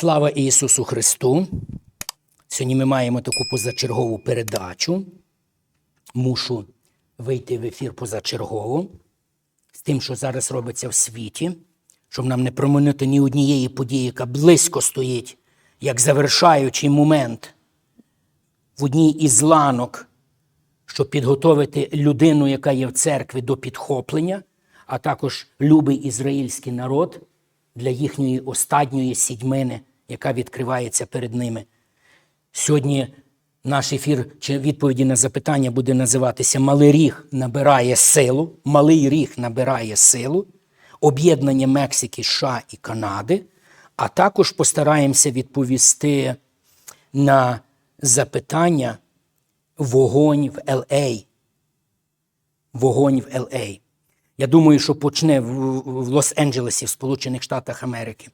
Слава Ісусу Христу! Сьогодні ми маємо таку позачергову передачу. Мушу вийти в ефір позачергово з тим, що зараз робиться в світі, щоб нам не проминути ні однієї події, яка близько стоїть, як завершаючий момент в одній із ланок, щоб підготовити людину, яка є в церкві, до підхоплення, а також любий ізраїльський народ для їхньої останньої сідьмини, яка відкривається перед ними. Сьогодні наш ефір чи відповіді на запитання буде називатися Малий ріг набирає силу. Малий ріг набирає силу, об'єднання Мексики, США і Канади, а також постараємося відповісти на запитання вогонь в LA. Вогонь в LA. Я думаю, що почне в Лос-Анджелесі, в Сполучених Штатах Америки.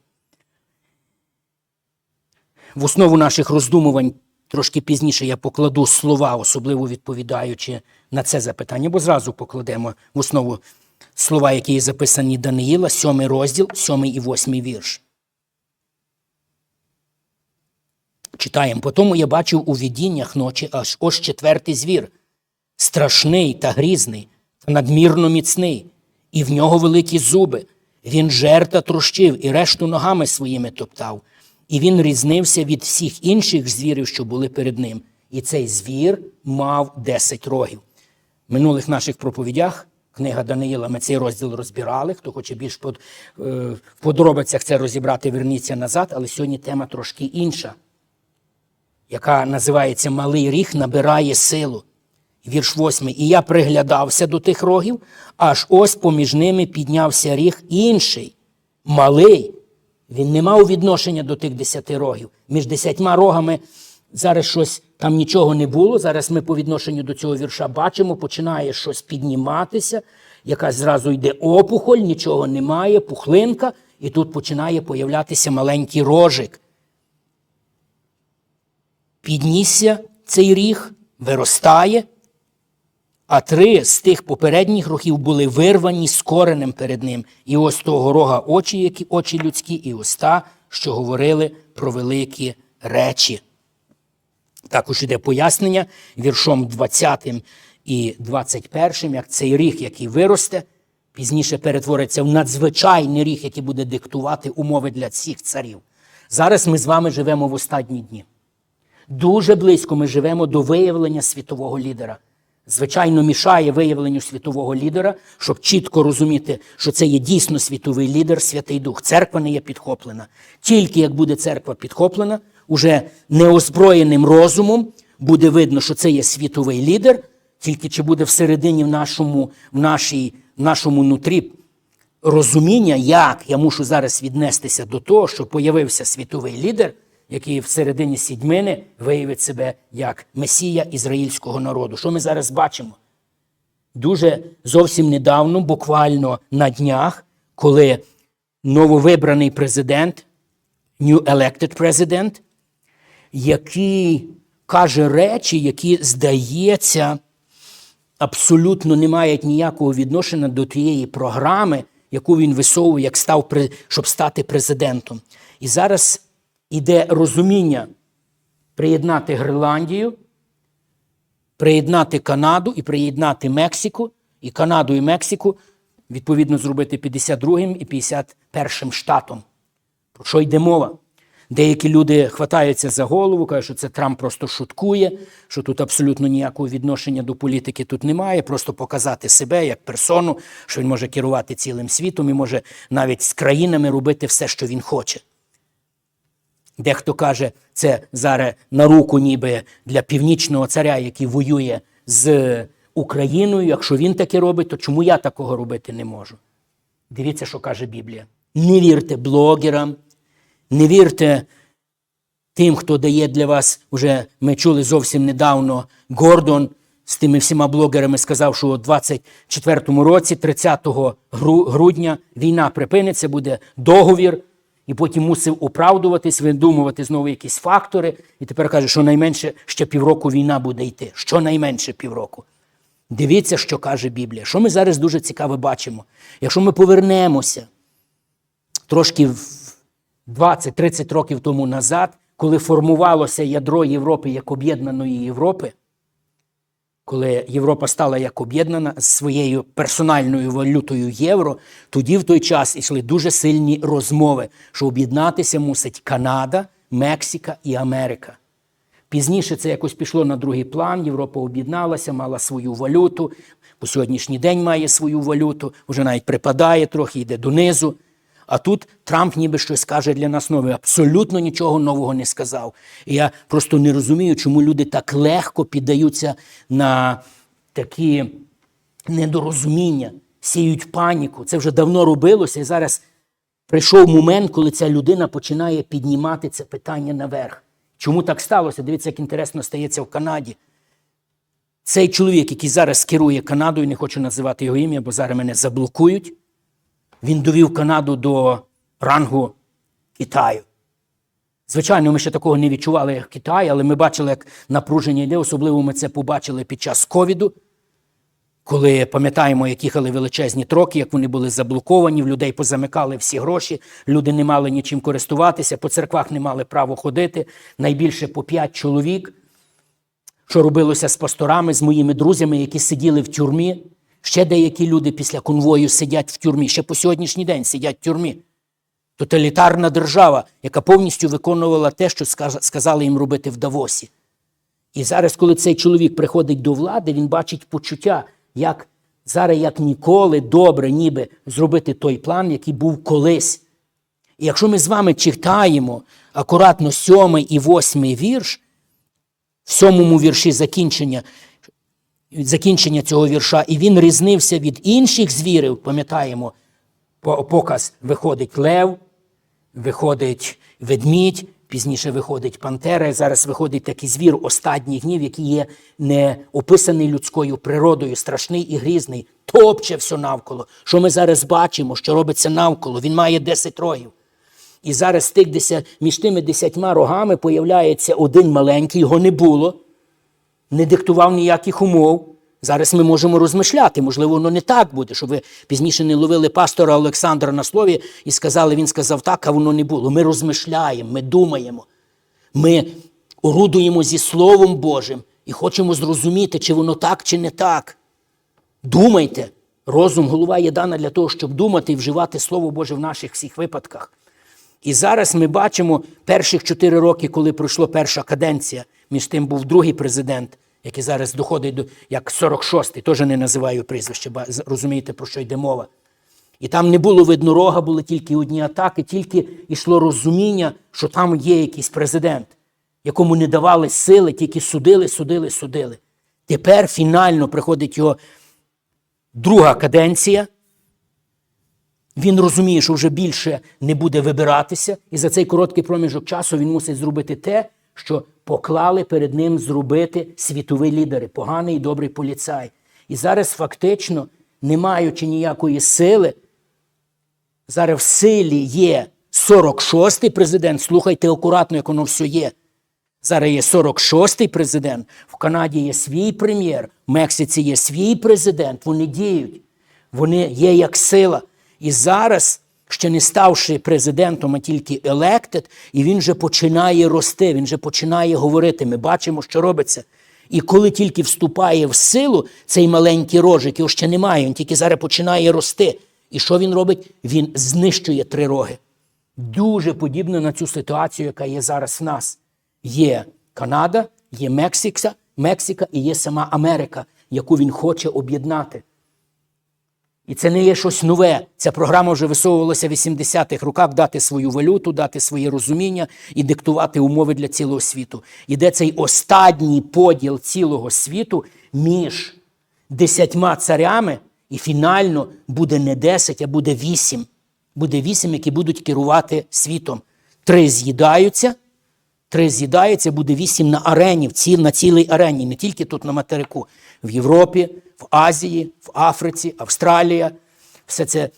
В основу наших роздумувань трошки пізніше я покладу слова, особливо відповідаючи на це запитання, бо зразу покладемо в основу слова, які є записані Даниїла, сьомий розділ, сьомий і восьмий вірш. Читаємо. Потому я бачив у видіннях ночі аж ось четвертий звір, страшний та грізний, та надмірно міцний, і в нього великі зуби. Він жерта трощив і решту ногами своїми топтав. І він різнився від всіх інших звірів, що були перед ним. І цей звір мав десять рогів. В минулих наших проповідях, книга Даниїла, ми цей розділ розбирали. Хто хоче більш под, е, в подробицях це розібрати, верніться назад, але сьогодні тема трошки інша, яка називається Малий ріг набирає силу. Вірш восьмий. І я приглядався до тих рогів, аж ось поміж ними піднявся ріг інший, малий. Він не мав відношення до тих десяти рогів. Між десятьма рогами зараз щось там нічого не було. Зараз ми по відношенню до цього вірша бачимо, починає щось підніматися, якась зразу йде опухоль, нічого немає, пухлинка, і тут починає появлятися маленький рожик. Піднісся цей ріг, виростає, а три з тих попередніх рогів були вирвані з коренем перед ним. І ось того рога очі, які очі людські, і уста, що говорили про великі речі. Також йде пояснення віршом 20 і 21, як цей ріг, який виросте, пізніше перетвориться в надзвичайний ріг, який буде диктувати умови для всіх царів. Зараз ми з вами живемо в останні дні. Дуже близько ми живемо до виявлення світового лідера. Звичайно, мішає виявленню світового лідера, щоб чітко розуміти, що це є дійсно світовий лідер, Святий Дух. Церква не є підхоплена. Тільки як буде церква підхоплена, уже неозброєним розумом буде видно, що це є світовий лідер, тільки чи буде всередині в нашому, в нашій, в нашому нутрі розуміння, як я мушу зараз віднестися до того, що появився світовий лідер, який всередині сідьмини виявить себе як месія ізраїльського народу. Що ми зараз бачимо? Дуже зовсім недавно, буквально на днях, коли нововибраний президент, new elected president, який каже речі, які, здається, абсолютно не мають ніякого відношення до тієї програми, яку він висовує, як став, щоб стати президентом. І зараз іде розуміння приєднати Гренландію, приєднати Канаду і приєднати Мексику, і Канаду і Мексику, відповідно, зробити 52-м і 51-м штатом. Про що йде мова? Деякі люди хватаються за голову, кажуть, що це Трамп просто шуткує, що тут абсолютно ніякого відношення до політики тут немає, просто показати себе як персону, що він може керувати цілим світом і може навіть з країнами робити все, що він хоче. Дехто каже, це зараз на руку ніби для північного царя, який воює з Україною. Якщо він таке робить, то чому я такого робити не можу? Дивіться, що каже Біблія. Не вірте блогерам, не вірте тим, хто дає для вас, вже ми чули зовсім недавно, Гордон з тими всіма блогерами сказав, що у 24-му році, 30 грудня, війна припиниться, буде договір, і потім мусив оправдуватись, видумувати знову якісь фактори. І тепер каже, що найменше ще півроку війна буде йти. Щонайменше півроку. Дивіться, що каже Біблія. Що ми зараз дуже цікаво бачимо. Якщо ми повернемося трошки 20-30 років тому назад, коли формувалося ядро Європи як об'єднаної Європи, коли Європа стала як об'єднана з своєю персональною валютою євро, тоді в той час йшли дуже сильні розмови, що об'єднатися мусить Канада, Мексика і Америка. Пізніше це якось пішло на другий план. Європа об'єдналася, мала свою валюту. По сьогоднішній день має свою валюту, вже навіть припадає трохи, йде донизу. А тут Трамп ніби щось каже для нас нове. Абсолютно нічого нового не сказав. І я просто не розумію, чому люди так легко піддаються на такі недорозуміння, сіють паніку. Це вже давно робилося, і зараз прийшов момент, коли ця людина починає піднімати це питання наверх. Чому так сталося? Дивіться, як інтересно стається в Канаді. Цей чоловік, який зараз керує Канадою, не хочу називати його ім'я, бо зараз мене заблокують. Він довів Канаду до рангу Китаю. Звичайно, ми ще такого не відчували, як Китай, але ми бачили, як напруження йде. Особливо ми це побачили під час ковіду, коли пам'ятаємо, як їхали величезні троки, як вони були заблоковані, в людей позамикали всі гроші, люди не мали нічим користуватися, по церквах не мали права ходити. Найбільше по п'ять чоловік, що робилося з пасторами, з моїми друзями, які сиділи в тюрмі. Ще деякі люди після конвою сидять в тюрмі, ще по сьогоднішній день сидять в тюрмі. Тоталітарна держава, яка повністю виконувала те, що сказали їм робити в Давосі. І зараз, коли цей чоловік приходить до влади, він бачить почуття, як зараз, як ніколи, добре, ніби зробити той план, який був колись. І якщо ми з вами читаємо акуратно сьомий і восьмий вірш, в сьомому вірші закінчення, закінчення цього вірша, і він різнився від інших звірів, пам'ятаємо, показ виходить лев, виходить ведмідь, пізніше виходить пантера, і зараз виходить такий звір останніх днів, який є не описаний людською природою, страшний і грізний, топче все навколо. Що ми зараз бачимо, що робиться навколо? Він має 10 рогів. І зараз тих між тими десятьма рогами появляється один маленький, його не було, не диктував ніяких умов. Зараз ми можемо розмишляти, можливо, воно не так буде, щоб ви пізніше не ловили пастора Олександра на слові і сказали, він сказав так, а воно не було. Ми розмишляємо, ми думаємо, ми орудуємо зі Словом Божим і хочемо зрозуміти, чи воно так, чи не так. Думайте. Розум, голова є дана для того, щоб думати і вживати Слово Боже в наших всіх випадках. І зараз ми бачимо перших чотири роки, коли пройшла перша каденція, між тим був другий президент, який зараз доходить до як 46-й, теж не називаю прізвище, бо розумієте, про що йде мова. І там не було видно рога, були тільки одні атаки, тільки йшло розуміння, що там є якийсь президент, якому не давали сили, тільки судили, судили, судили. Тепер фінально приходить його друга каденція. Він розуміє, що вже більше не буде вибиратися, і за цей короткий проміжок часу він мусить зробити те, що поклали перед ним зробити світові лідери, поганий і добрий поліцай. І зараз фактично, не маючи ніякої сили, зараз в силі є 46-й президент. Слухайте акуратно, як воно все є. Зараз є 46-й президент, в Канаді є свій прем'єр, в Мексиці є свій президент. Вони діють, вони є як сила. І зараз, ще не ставши президентом, а тільки elected, і він вже починає рости, він вже починає говорити. Ми бачимо, що робиться. І коли тільки вступає в силу цей маленький рожик, його ще немає, він тільки зараз починає рости. І що він робить? Він знищує три роги. Дуже подібно на цю ситуацію, яка є зараз в нас. Є Канада, є Мексика, Мексика і є сама Америка, яку він хоче об'єднати. І це не є щось нове. Ця програма вже висовувалася в 80-х роках дати свою валюту, дати своє розуміння і диктувати умови для цілого світу. Іде цей останній поділ цілого світу між десятьма царями, і фінально буде не 10, а буде 8. Буде 8, які будуть керувати світом. Три з'їдаються, три з'їдаються, буде вісім на арені, на цілій арені, не тільки тут на материку, в Європі, в Азії, в Африці, Австралія. Все це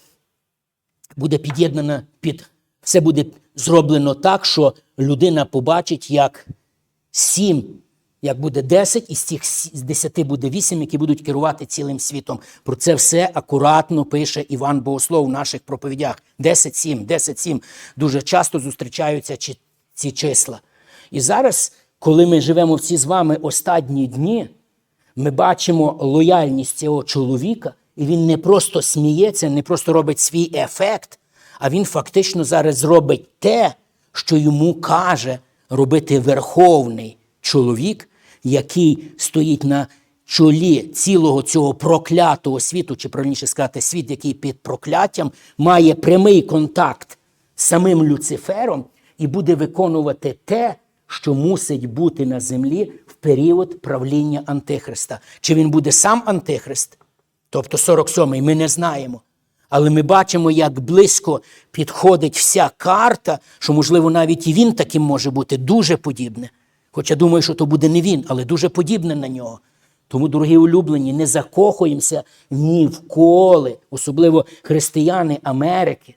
буде під'єднано під все буде зроблено так, що людина побачить, як сім Як буде 10, із цих 10 буде 8, які будуть керувати цілим світом. Про це все акуратно пише Іван Богослов в наших проповідях. 10-7, 10-7. Дуже часто зустрічаються ці числа. І зараз, коли ми живемо в ці з вами останні дні, ми бачимо лояльність цього чоловіка, і він не просто сміється, не просто робить свій ефект, а він фактично зараз зробить те, що йому каже робити верховний чоловік, який стоїть на чолі цілого цього проклятого світу, чи правильніше сказати, світ, який під прокляттям має прямий контакт з самим Люцифером і буде виконувати те, що мусить бути на землі в період правління Антихриста. Чи він буде сам Антихрист, тобто 47-й, ми не знаємо. Але ми бачимо, як близько підходить вся карта, що, можливо, навіть і він таким може бути дуже подібне. Хоча думаю, що то буде не він, але дуже подібне на нього. Тому, дорогі улюблені, не закохуємося ніколи, особливо християни Америки,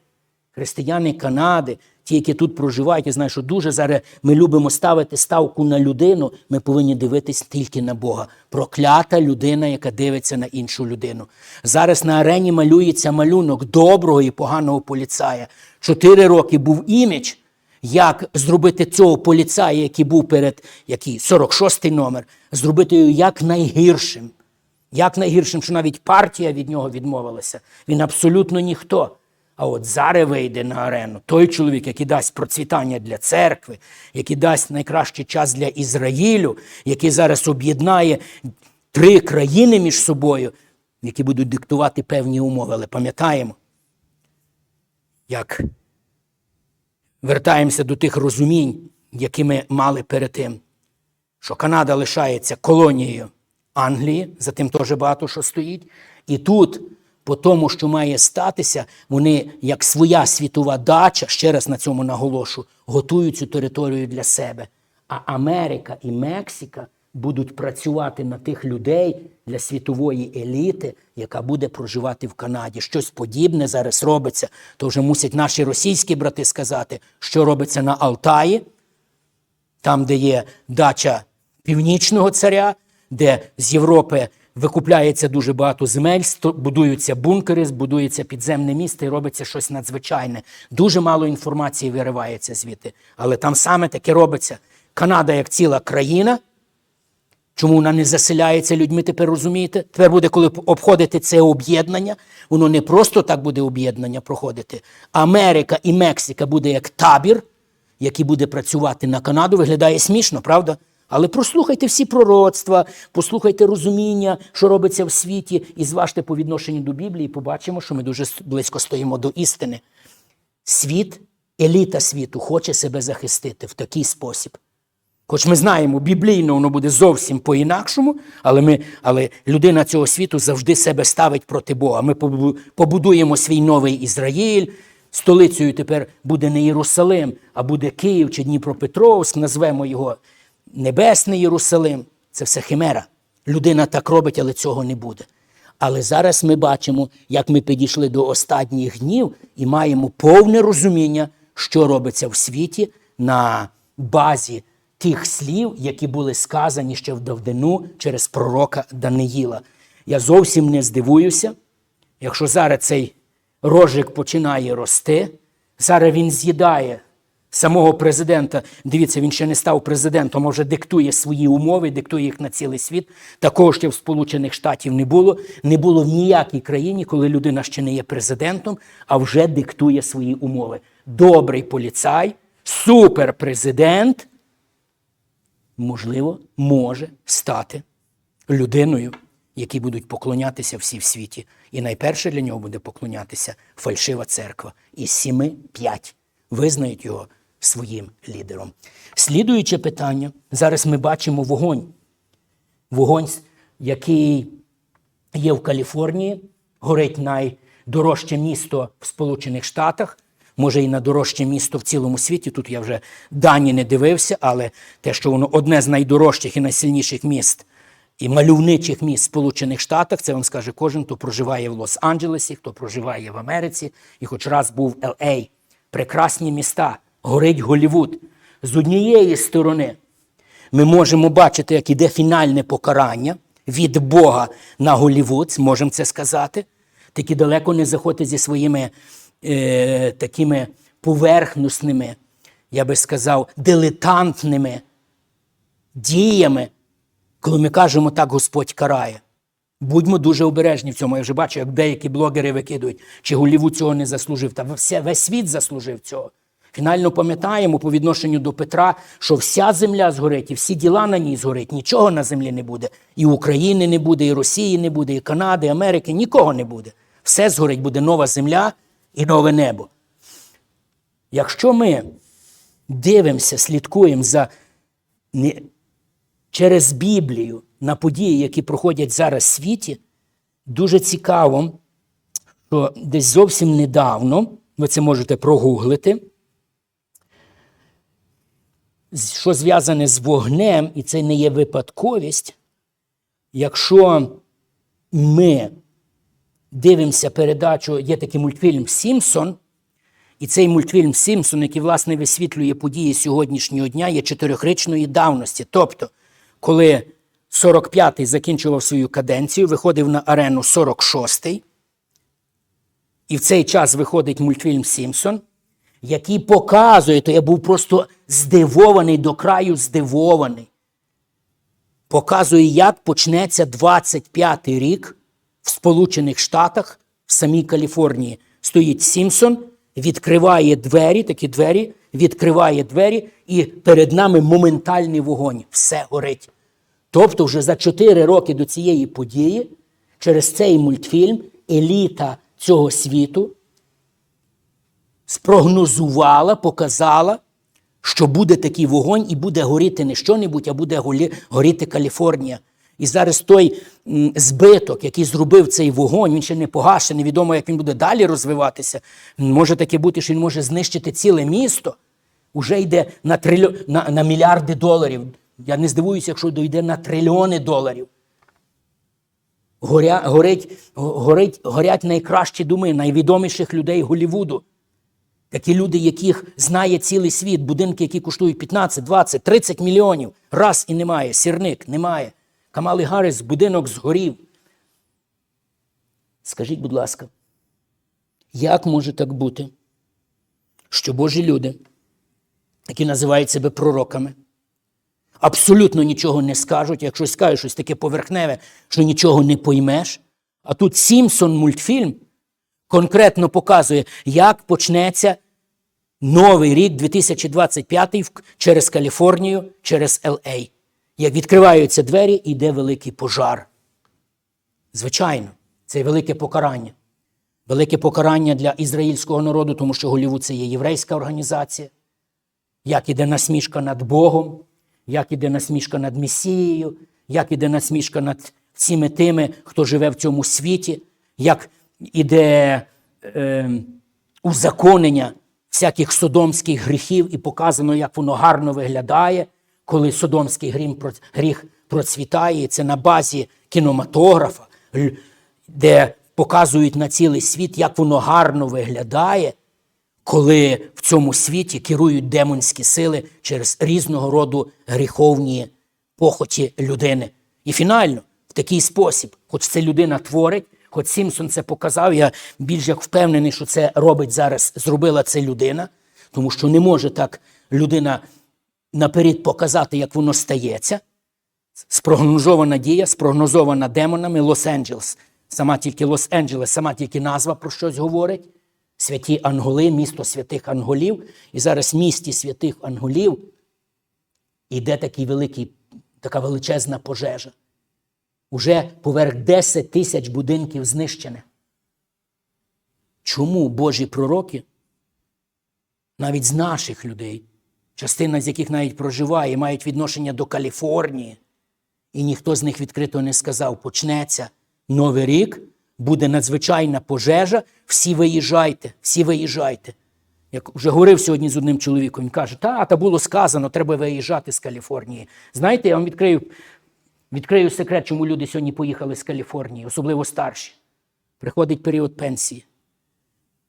християни Канади, ті, які тут проживають, я знаю, що дуже зараз ми любимо ставити ставку на людину. Ми повинні дивитись тільки на Бога. Проклята людина, яка дивиться на іншу людину. Зараз на арені малюється малюнок доброго і поганого поліцая. Чотири роки був імідж, як зробити цього поліцая, який був перед який, 46-й номер, зробити його як найгіршим. Як найгіршим, що навіть партія від нього відмовилася. Він абсолютно ніхто. А от зараз вийде на арену той чоловік, який дасть процвітання для церкви, який дасть найкращий час для Ізраїлю, який зараз об'єднає три країни між собою, які будуть диктувати певні умови. Але пам'ятаємо, як вертаємося до тих розумінь, які ми мали перед тим, що Канада лишається колонією Англії, за тим теж багато що стоїть. І тут, по тому, що має статися, вони, як своя світова дача, ще раз на цьому наголошу, готують цю територію для себе. А Америка і Мексика будуть працювати на тих людей для світової еліти, яка буде проживати в Канаді. Щось подібне зараз робиться. То вже мусять наші російські брати сказати, що робиться на Алтаї, там, де є дача північного царя, де з Європи викупляється дуже багато земель, будуються бункери, збудується підземне місто і робиться щось надзвичайне. Дуже мало інформації виривається звідти. Але там саме таке робиться. Канада як ціла країна. Чому вона не заселяється людьми, тепер розумієте? Тепер буде, коли обходити це об'єднання, воно не просто так буде об'єднання проходити. Америка і Мексика буде як табір, який буде працювати на Канаду. Виглядає смішно, правда? Але прослухайте всі пророцтва, послухайте розуміння, що робиться в світі, і зважте по відношенню до Біблії, побачимо, що ми дуже близько стоїмо до істини. Світ, еліта світу хоче себе захистити в такий спосіб. Хоч ми знаємо, біблійно воно буде зовсім по-інакшому, але, ми, але людина цього світу завжди себе ставить проти Бога. Ми побудуємо свій новий Ізраїль. Столицею тепер буде не Єрусалим, а буде Київ чи Дніпропетровськ, назвемо його Небесний Єрусалим. Це все химера. Людина так робить, але цього не буде. Але зараз ми бачимо, як ми підійшли до останніх днів і маємо повне розуміння, що робиться в світі на базі тих слів, які були сказані ще в давнину через пророка Даниїла. Я зовсім не здивуюся, якщо зараз цей рожик починає рости, зараз він з'їдає самого президента. Дивіться, він ще не став президентом, а вже диктує свої умови, диктує їх на цілий світ. Такого ще в Сполучених Штатів не було. Не було в ніякій країні, коли людина ще не є президентом, а вже диктує свої умови. Добрий поліцай, суперпрезидент, можливо, може стати людиною, якій будуть поклонятися всі в світі. І найперше для нього буде поклонятися фальшива церква. Із сіми п'ять визнають його своїм лідером. Слідуюче питання. Зараз ми бачимо вогонь. Вогонь, який є в Каліфорнії, горить найдорожче місто в Сполучених Штатах, може і найдорожче місто в цілому світі. Тут я вже дані не дивився, але те, що воно одне з найдорожчих і найсильніших міст і мальовничих міст Сполучених Штатах, це вам скаже кожен, хто проживає в Лос-Анджелесі, хто проживає в Америці, і хоч раз був в. Прекрасні міста, горить Голівуд. З однієї сторони ми можемо бачити, як іде фінальне покарання від Бога на Голівуд, можемо це сказати. Такі далеко не заходьте зі своїми е, такими поверхносними, я би сказав, дилетантними діями, коли ми кажемо так, Господь карає. Будьмо дуже обережні в цьому. Я вже бачу, як деякі блогери викидують, чи Голівуд цього не заслужив. Та весь світ заслужив цього. Фінально пам'ятаємо по відношенню до Петра, що вся земля згорить, і всі діла на ній згорить. Нічого на землі не буде. І України не буде, і Росії не буде, і Канади, і Америки, нікого не буде. Все згорить, буде нова земля і нове небо. Якщо ми дивимося, слідкуємо за не, через Біблію на події, які проходять зараз в світі, дуже цікаво, що десь зовсім недавно, ви це можете прогуглити, що зв'язане з вогнем, і це не є випадковість, якщо ми дивимося передачу, є такий мультфільм Сімпсон, і цей мультфільм Сімпсон, який власне висвітлює події сьогоднішнього дня, є чотирьохрічної давності. Тобто, коли 45-й закінчував свою каденцію, виходив на арену 46-й, і в цей час виходить мультфільм Сімпсон, який показує, то я був просто здивований до краю здивований. Показує, як почнеться 25-й рік в Сполучених Штатах, в самій Каліфорнії. Стоїть Сімпсон, відкриває двері, такі двері, відкриває двері, і перед нами моментальний вогонь. Все горить. Тобто, вже за 4 роки до цієї події, через цей мультфільм, еліта цього світу спрогнозувала, показала, що буде такий вогонь і буде горіти не що-небудь, а буде горіти Каліфорнія. І зараз той збиток, який зробив цей вогонь, він ще не погашений, невідомо, як він буде далі розвиватися. Може таке бути, що він може знищити ціле місто. Уже йде на, трильо... на, на мільярди доларів. Я не здивуюся, якщо дойде на трильйони доларів. Горя, горить, горить, горять найкращі думи найвідоміших людей Голлівуду. Такі люди, яких знає цілий світ, будинки, які коштують 15, 20, 30 мільйонів. Раз і немає, сірник немає. Камали Гарріс, будинок згорів. Скажіть, будь ласка, як може так бути, що Божі люди, які називають себе пророками, абсолютно нічого не скажуть, якщо скажуть щось таке поверхневе, що нічого не поймеш. А тут Сімпсон мультфільм конкретно показує, як почнеться новий рік 2025 через Каліфорнію, через Л.А. Як відкриваються двері, йде великий пожар. Звичайно, це велике покарання. Велике покарання для ізраїльського народу, тому що Голівуд це є єврейська організація. Як іде насмішка над Богом, як іде насмішка над Месією, як іде насмішка над всіми тими, хто живе в цьому світі, як іде е, узаконення всяких содомських гріхів, і показано, як воно гарно виглядає, коли содомський гріх процвітає. Це на базі кінематографа, де показують на цілий світ, як воно гарно виглядає коли в цьому світі керують демонські сили через різного роду гріховні похоті людини. І фінально, в такий спосіб, хоч це людина творить, хоч Сімпсон це показав, я більш як впевнений, що це робить зараз, зробила це людина, тому що не може так людина наперед показати, як воно стається. Спрогнозована дія, спрогнозована демонами Лос-Анджелес. Сама тільки Лос-Анджелес, сама тільки назва про щось говорить. Святі Анголи, місто святих Анголів. І зараз в місті святих Анголів іде такий великий, така величезна пожежа. Уже поверх 10 тисяч будинків знищене. Чому Божі пророки, навіть з наших людей, частина з яких навіть проживає, мають відношення до Каліфорнії, і ніхто з них відкрито не сказав, почнеться новий рік, буде надзвичайна пожежа, всі виїжджайте, всі виїжджайте. Як вже говорив сьогодні з одним чоловіком, він каже, та, та було сказано, треба виїжджати з Каліфорнії. Знаєте, я вам відкрию, відкрию секрет, чому люди сьогодні поїхали з Каліфорнії, особливо старші. Приходить період пенсії.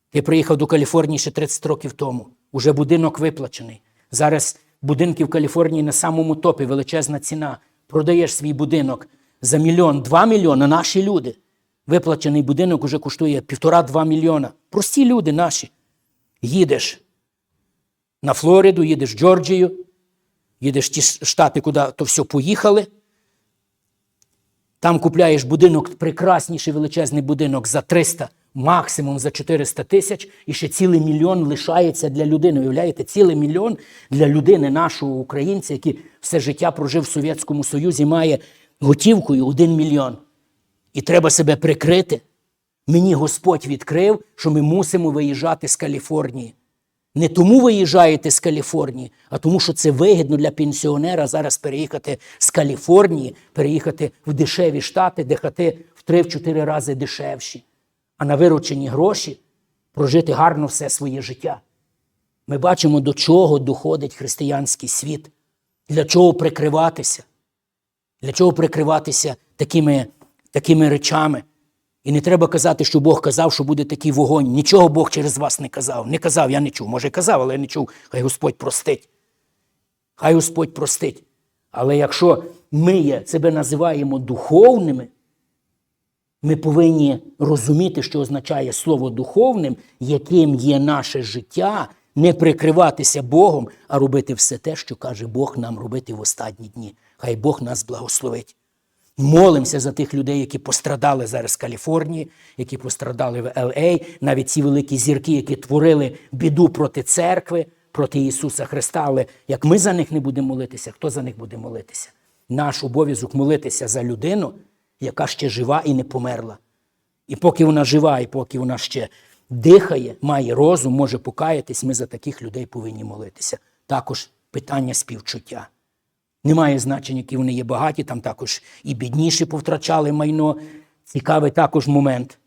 Ти приїхав до Каліфорнії ще 30 років тому. Уже будинок виплачений. Зараз Будинки в Каліфорнії на самому топі, величезна ціна. Продаєш свій будинок за мільйон, два мільйони, наші люди. Виплачений будинок уже коштує півтора-два мільйона. Прості люди наші. Їдеш на Флориду, їдеш в Джорджію, їдеш в ті штати, куди то все поїхали. Там купляєш будинок, прекрасніший величезний будинок за 300, максимум за 400 тисяч, і ще цілий мільйон лишається для людини. Уявляєте, цілий мільйон для людини, нашого українця, який все життя прожив в Совєтському Союзі, має готівкою один мільйон. І треба себе прикрити. Мені Господь відкрив, що ми мусимо виїжджати з Каліфорнії. Не тому виїжджаєте з Каліфорнії, а тому, що це вигідно для пенсіонера зараз переїхати з Каліфорнії, переїхати в дешеві штати, де хати в 3-4 рази дешевші, а на виручені гроші прожити гарно все своє життя. Ми бачимо, до чого доходить християнський світ, для чого прикриватися, для чого прикриватися такими, такими речами. І не треба казати, що Бог казав, що буде такий вогонь. Нічого Бог через вас не казав. Не казав, я не чув. Може, казав, але я не чув. Хай Господь простить. Хай Господь простить. Але якщо ми себе називаємо духовними, ми повинні розуміти, що означає слово духовним, яким є наше життя, не прикриватися Богом, а робити все те, що каже Бог нам робити в останні дні. Хай Бог нас благословить. Молимося за тих людей, які пострадали зараз в Каліфорнії, які пострадали в Л.А., навіть ці великі зірки, які творили біду проти церкви, проти Ісуса Христа. Але як ми за них не будемо молитися, хто за них буде молитися? Наш обов'язок молитися за людину, яка ще жива і не померла. І поки вона жива, і поки вона ще дихає, має розум, може покаятись, ми за таких людей повинні молитися. Також питання співчуття. Немає значення, які вони є багаті, там також і бідніші повтрачали майно. Цікавий також момент,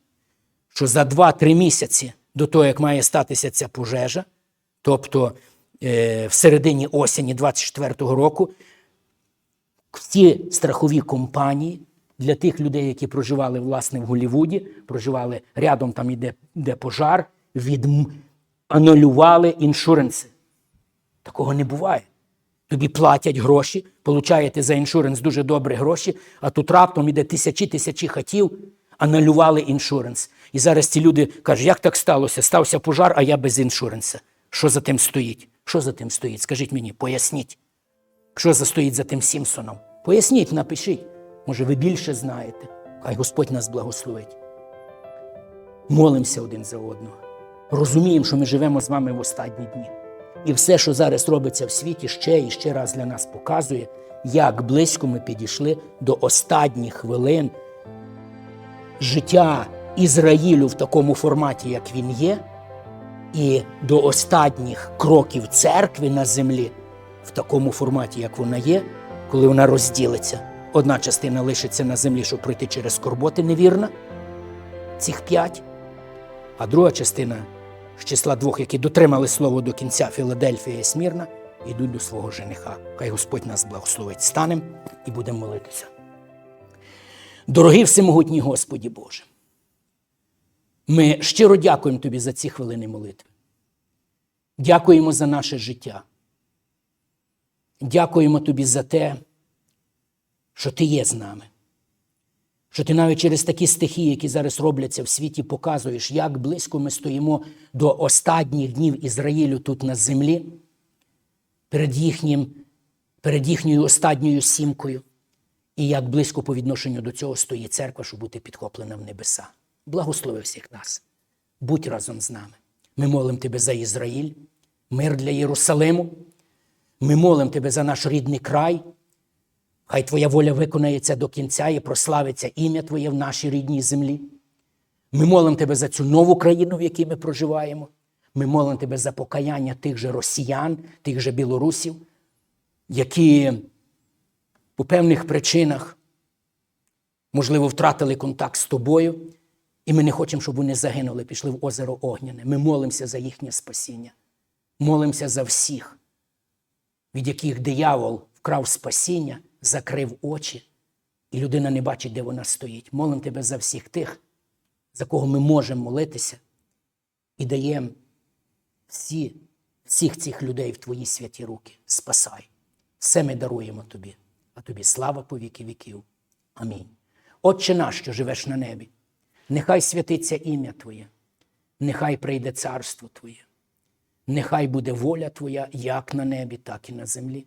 що за 2-3 місяці до того, як має статися ця пожежа, тобто е, в середині осені 24-го року, всі страхові компанії для тих людей, які проживали власне в Голлівуді, проживали рядом там іде, іде пожар, від анулювали іншуренси. Такого не буває. Тобі платять гроші, получаєте за іншуренс дуже добрі гроші, а тут раптом іде тисячі тисячі хатів, анулювали іншуренс. І зараз ці люди кажуть, як так сталося? Стався пожар, а я без іншуренса. Що за тим стоїть? Що за тим стоїть? Скажіть мені, поясніть. Що стоїть за тим Сімпсоном? Поясніть, напишіть. Може, ви більше знаєте. Хай Господь нас благословить. Молимося один за одного. Розуміємо, що ми живемо з вами в останні дні. І все, що зараз робиться в світі, ще і ще раз для нас показує, як близько ми підійшли до останніх хвилин життя Ізраїлю в такому форматі, як він є, і до останніх кроків церкви на землі в такому форматі, як вона є, коли вона розділиться. Одна частина лишиться на землі, щоб пройти через скорботи невірна, цих п'ять, а друга частина з числа двох, які дотримали слово до кінця Філадельфія і Смірна, йдуть до свого жениха. Хай Господь нас благословить. Станемо і будемо молитися. Дорогий всемогутній Господі Боже, ми щиро дякуємо Тобі за ці хвилини молитви. Дякуємо за наше життя. Дякуємо Тобі за те, що Ти є з нами. Що ти навіть через такі стихії, які зараз робляться в світі, показуєш, як близько ми стоїмо до останніх днів Ізраїлю тут на землі, перед, їхнім, перед їхньою останньою сімкою, і як близько по відношенню до цього стоїть церква, щоб бути підхоплена в небеса. Благослови всіх нас. Будь разом з нами. Ми молимо Тебе за Ізраїль, мир для Єрусалиму. Ми молимо Тебе за наш рідний край. Хай Твоя воля виконається до кінця і прославиться ім'я Твоє в нашій рідній землі. Ми молимо Тебе за цю нову країну, в якій ми проживаємо. Ми молимо Тебе за покаяння тих же росіян, тих же білорусів, які по певних причинах, можливо, втратили контакт з тобою, і ми не хочемо, щоб вони загинули, пішли в озеро Огняне. Ми молимося за їхнє спасіння. Молимося за всіх, від яких диявол вкрав спасіння, закрив очі, і людина не бачить, де вона стоїть. Молим тебе за всіх тих, за кого ми можемо молитися, і даємо всі, всіх цих людей в твої святі руки. Спасай. Все ми даруємо тобі, а тобі слава по віки віків. Амінь. Отче наш, що живеш на небі, нехай святиться ім'я Твоє, нехай прийде царство Твоє, нехай буде воля Твоя як на небі, так і на землі.